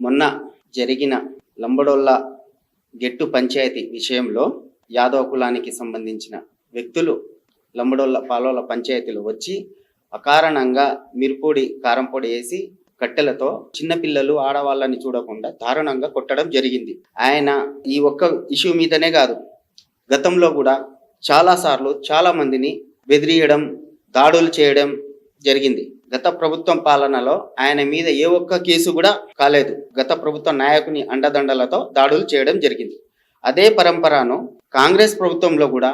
మొన్న జరిగిన లంబడోళ్ళ గెట్టు పంచాయతీ విషయంలో యాదవ కులానికి సంబంధించిన వ్యక్తులు లంబడోళ్ళ పాలోల పంచాయతీలో వచ్చి అకారణంగా మిరుపొడి కారంపొడి వేసి కట్టెలతో చిన్నపిల్లలు ఆడవాళ్ళని చూడకుండా దారుణంగా కొట్టడం జరిగింది. ఆయన ఈ ఒక్క ఇష్యూ మీదనే కాదు గతంలో కూడా చాలా సార్లు చాలా మందిని బెదిరియడం దాడులు చేయడం జరిగింది. గత ప్రభుత్వం పాలనలో ఆయన మీద ఏ ఒక్క కేసు కూడా కాలేదు. గత ప్రభుత్వ నాయకుని అండదండలతో దాడులు చేయడం జరిగింది. అదే పరంపరను కాంగ్రెస్ ప్రభుత్వంలో కూడా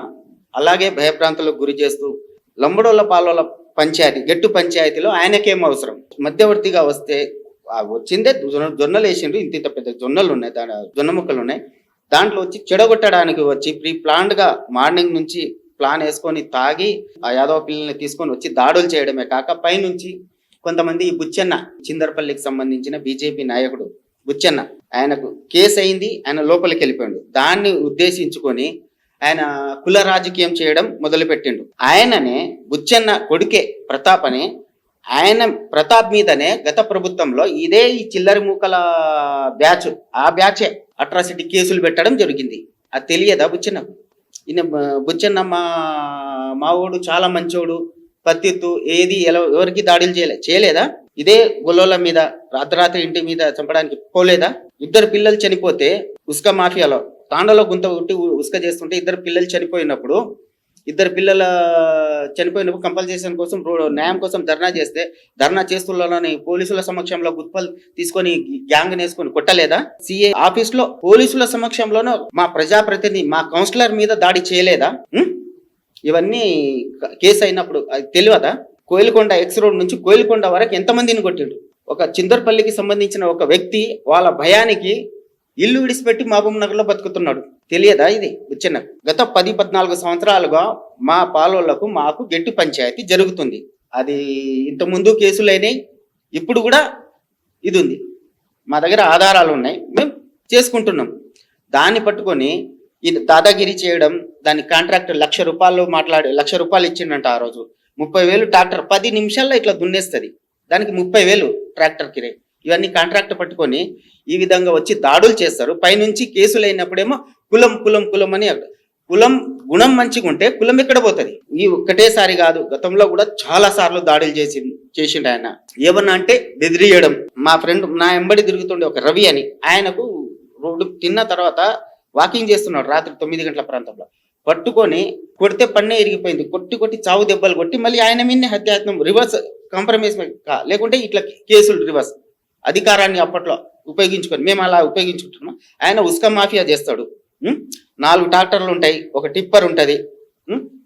అలాగే భయప్రాంతాలకు గురి చేస్తూ లంబడోళ్ళ పాలోల పంచాయతీ గట్టు పంచాయతీలో ఆయనకేం అవసరం? మధ్యవర్తిగా వస్తే వచ్చిందే జొన్న జొన్నలు వేసిండ్రు ఇంత ఇంత పెద్ద జొన్నలు ఉన్నాయి దాని జొన్న ముక్కలు ఉన్నాయి. దాంట్లో వచ్చి చెడగొట్టడానికి వచ్చి ప్రీ ప్లాన్డ్ మార్నింగ్ నుంచి ప్లాన్ వేసుకొని తాగి ఆ యాదవ పిల్లల్ని తీసుకొని వచ్చి దాడులు చేయడమే కాక పైనుంచి కొంతమంది ఈ బుచ్చన్న చిందరపల్లికి సంబంధించిన బీజేపీ నాయకుడు బుచ్చన్న ఆయనకు కేసు అయింది ఆయన లోపలికి వెళ్ళిపోయాడు. దాన్ని ఉద్దేశించుకొని ఆయన కుల రాజకీయం చేయడం మొదలుపెట్టిండు. ఆయననే బుచ్చన్న కొడుకే ప్రతాప్ అని ఆయన ప్రతాప్ మీదనే గత ప్రభుత్వంలో ఇదే ఈ చిల్లరి మూకల బ్యాచ్ ఆ బ్యాచే అట్రాసిటీ కేసులు పెట్టడం జరిగింది. అది తెలియదా బుచ్చన్నకు? ఈయన బుచ్చన్న మా మావోడు చాలా మంచోడు పత్తిత్తు ఏది ఎలా ఎవరికి దాడులు చేయలే చేయలేదా? ఇదే గొల్లోల మీద రాత్రాత్రి ఇంటి మీద చంపడానికి పోలేదా? ఇద్దరు పిల్లలు చనిపోతే ఉస్క మాఫియాలో తాండలో గుంత ఉట్టి ఉస్క చేస్తుంటే ఇద్దరు పిల్లలు చనిపోయినప్పుడు ఇద్దరు పిల్లల చనిపోయినప్పుడు కంపల్సేషన్ కోసం న్యాయం కోసం ధర్నా చేస్తే ధర్నా చేస్తుల్లోని పోలీసుల సమక్షంలో గుత్పలు తీసుకొని గ్యాంగ్ నేసుకొని కొట్టలేదా? సిఏ ఆఫీస్లో పోలీసుల సమక్షంలోనూ మా ప్రజాప్రతినిధి మా కౌన్సిలర్ మీద దాడి చేయలేదా? ఇవన్నీ కేసు అయినప్పుడు అది తెలియదా? కోయిలకొండ ఎక్స్ రోడ్ నుంచి కోయిలకొండ వరకు ఎంతమందిని కొట్టాడు ఒక చిందర్పల్లికి సంబంధించిన ఒక వ్యక్తి వాళ్ళ భయానికి ఇల్లు విడిచిపెట్టి మహబూబ్ నగర్లో బతుకుతున్నాడు. తెలియదా ఇది? వచ్చిన గత పది పద్నాలుగు సంవత్సరాలుగా మా పాలోళ్ళకు మాకు గట్టి పంచాయతీ జరుగుతుంది. అది ఇంత ముందు కేసులైనాయి ఇప్పుడు కూడా ఇది ఉంది. మా దగ్గర ఆధారాలు ఉన్నాయి మేము చేసుకుంటున్నాం. దాన్ని పట్టుకొని ఈ దాదాగిరి చేయడం దాని కాంట్రాక్టర్ లక్ష రూపాయలు మాట్లాడి లక్ష రూపాయలు ఇచ్చిండంట ఆ రోజు. ముప్పై వేలు ట్రాక్టర్ పది నిమిషాల్లో ఇట్లా దున్నేస్తుంది. దానికి ముప్పై వేలు ట్రాక్టర్ కిరే ఇవన్నీ కాంట్రాక్ట్ పట్టుకొని ఈ విధంగా వచ్చి దాడులు చేస్తారు. పైనుంచి కేసులు అయినప్పుడేమో కులం కులం కులం అని కులం గుణం మంచిగా ఉంటే కులం ఎక్కడ పోతుంది? ఈ ఒక్కటేసారి కాదు గతంలో కూడా చాలా సార్లు దాడులు చేసి చేసిండు ఆయన. ఏమన్నా అంటే బెదిరియడం. మా ఫ్రెండ్ నా ఎంబడి తిరుగుతుండే ఒక రవి అని. ఆయనకు రోడ్డు తిన్న తర్వాత వాకింగ్ చేస్తున్నాడు రాత్రి తొమ్మిది గంటల ప్రాంతంలో. పట్టుకొని కొడితే పన్నే ఇరిగిపోయింది. కొట్టి కొట్టి చావు దెబ్బలు కొట్టి మళ్ళీ ఆయన మీదనే హత్యాయత్నం రివర్స్ కాంప్రమైజ్ లేకుంటే ఇట్లా కేసులు రివర్స్ అధికారాన్ని అప్పట్లో ఉపయోగించుకొని మేము అలా ఉపయోగించుకుంటున్నాం. ఆయన ఉస్క మాఫియా చేస్తాడు. నాలుగు ట్రాక్టర్లు ఉంటాయి ఒక టిప్పర్ ఉంటుంది.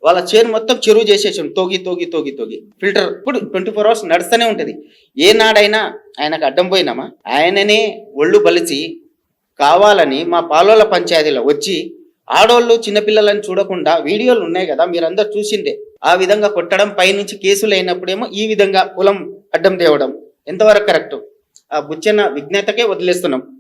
వాళ్ళ చేను మొత్తం చెరువు చేసేసాం. తోగి తోగి తోగి తోగి. ఫిల్టర్ ఇప్పుడు ట్వంటీ ఫోర్ అవర్స్ నడుస్తూనే ఉంటుంది. ఏ నాడైనా ఆయనకు అడ్డం పోయినామా? ఆయననే ఒళ్ళు బలిచి కావాలని మా పాలోల పంచాయతీలో వచ్చి ఆడోళ్ళు చిన్నపిల్లలని చూడకుండా వీడియోలు ఉన్నాయి కదా మీరందరూ చూసిందే ఆ విధంగా కొట్టడం పైనుంచి కేసులు అయినప్పుడేమో ఈ విధంగా కులం అడ్డం తేవడం. ఎంతవరకు కరెక్ట్? బుచ్చన్న విజ్ఞతకే వదిలేస్తున్నాం.